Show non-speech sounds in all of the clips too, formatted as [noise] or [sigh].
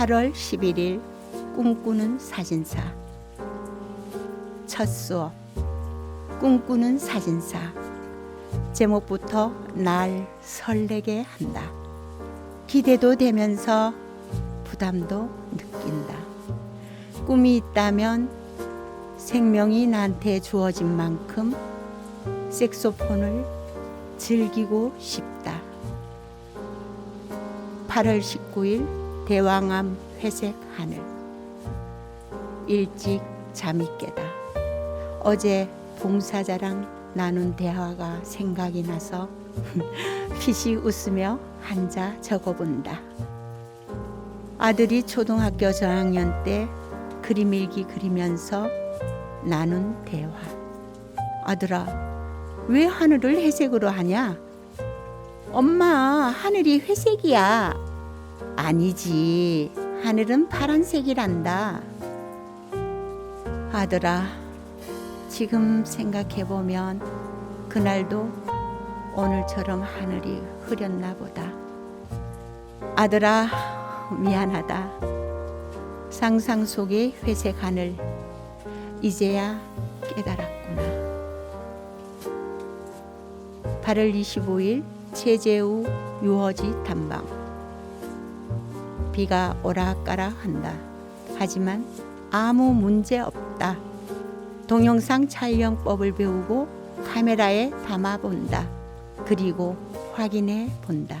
8월 11일 꿈꾸는 사진사 첫 수업 꿈꾸는 사진사 제목부터 날 설레게 한다. 기대도 되면서 부담도 느낀다. 꿈이 있다면 생명이 나한테 주어진 만큼 색소폰을 즐기고 싶다. 8월 19일 대왕암 회색 하늘 일찍 잠이 깨다. 어제 봉사자랑 나눈 대화가 생각이 나서 [laughs] 피시 웃으며 한자 적어본다. 아들이 초등학교 저학년 때 그림 일기 그리면서 나눈 대화. 아들아, 왜 하늘을 회색으로 하냐? 엄마, 하늘이 회색이야. 아니지. 하늘은 파란색이란다. 아들아, 지금 생각해 보면 그날도 오늘처럼 하늘이 흐렸나 보다. 아들아, 미안하다. 상상 속의 회색 하늘 이제야 깨달았구나. 8월 25일 최재우 유허지 탐방 비가 오락가락 한다. 하지만 아무 문제 없다. 동영상 촬영법을 배우고 카메라에 담아 본다. 그리고 확인해 본다.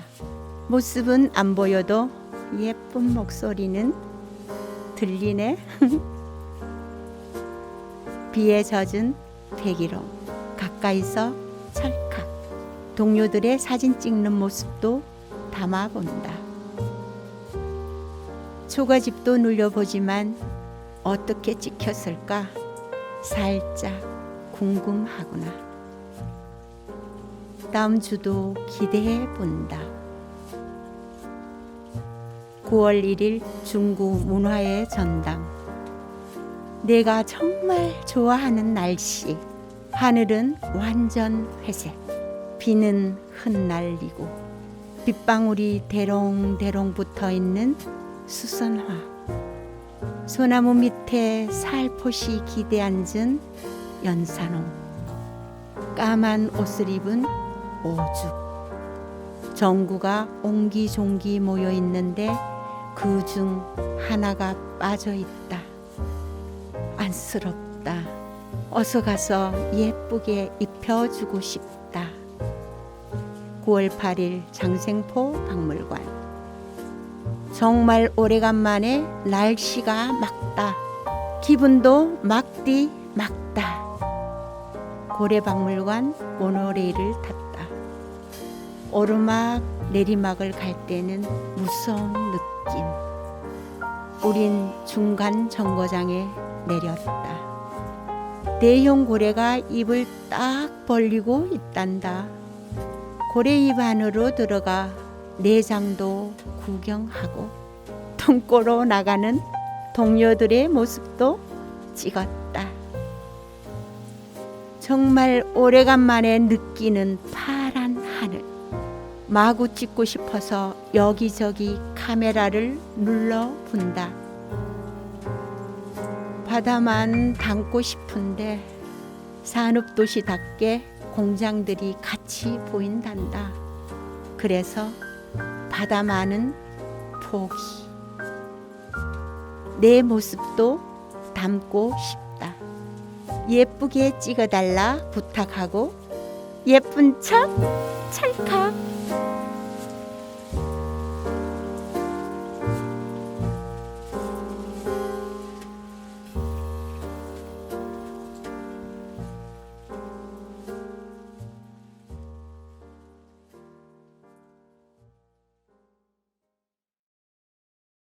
모습은 안 보여도 예쁜 목소리는 들리네. [laughs] 비에 젖은 백일홍 가까이서 찰칵 동료들의 사진 찍는 모습도 담아 본다. 초가집도 눌려보지만 어떻게 찍혔을까 살짝 궁금하구나. 다음 주도 기대해 본다. 9월 1일 중구 문화의 전당. 내가 정말 좋아하는 날씨. 하늘은 완전 회색. 비는 흩날리고 빗방울이 대롱대롱 붙어 있는 수선화. 소나무 밑에 살포시 기대 앉은 연산홍. 까만 옷을 입은 오죽. 전구가 옹기종기 모여 있는데 그 중 하나가 빠져 있다. 안쓰럽다. 어서 가서 예쁘게 입혀주고 싶다. 9월 8일 장생포 박물관. 정말 오래간만에 날씨가 막다. 기분도 막디 막다. 고래박물관 모노레일을 탔다. 오르막 내리막을 갈 때는 무서운 느낌. 우린 중간 정거장에 내렸다. 대형 고래가 입을 딱 벌리고 있단다. 고래 입 안으로 들어가 내장도 구경하고 통꼬로 나가는 동료들의 모습도 찍었다. 정말 오래간만에 느끼는 파란 하늘. 마구 찍고 싶어서 여기저기 카메라를 눌러 본다. 바다만 담고 싶은데 산업도시답게 공장들이 같이 보인단다. 그래서 바다만은 포기. 내 모습도 담고 싶다. 예쁘게 찍어달라 부탁하고 예쁜 척 찰칵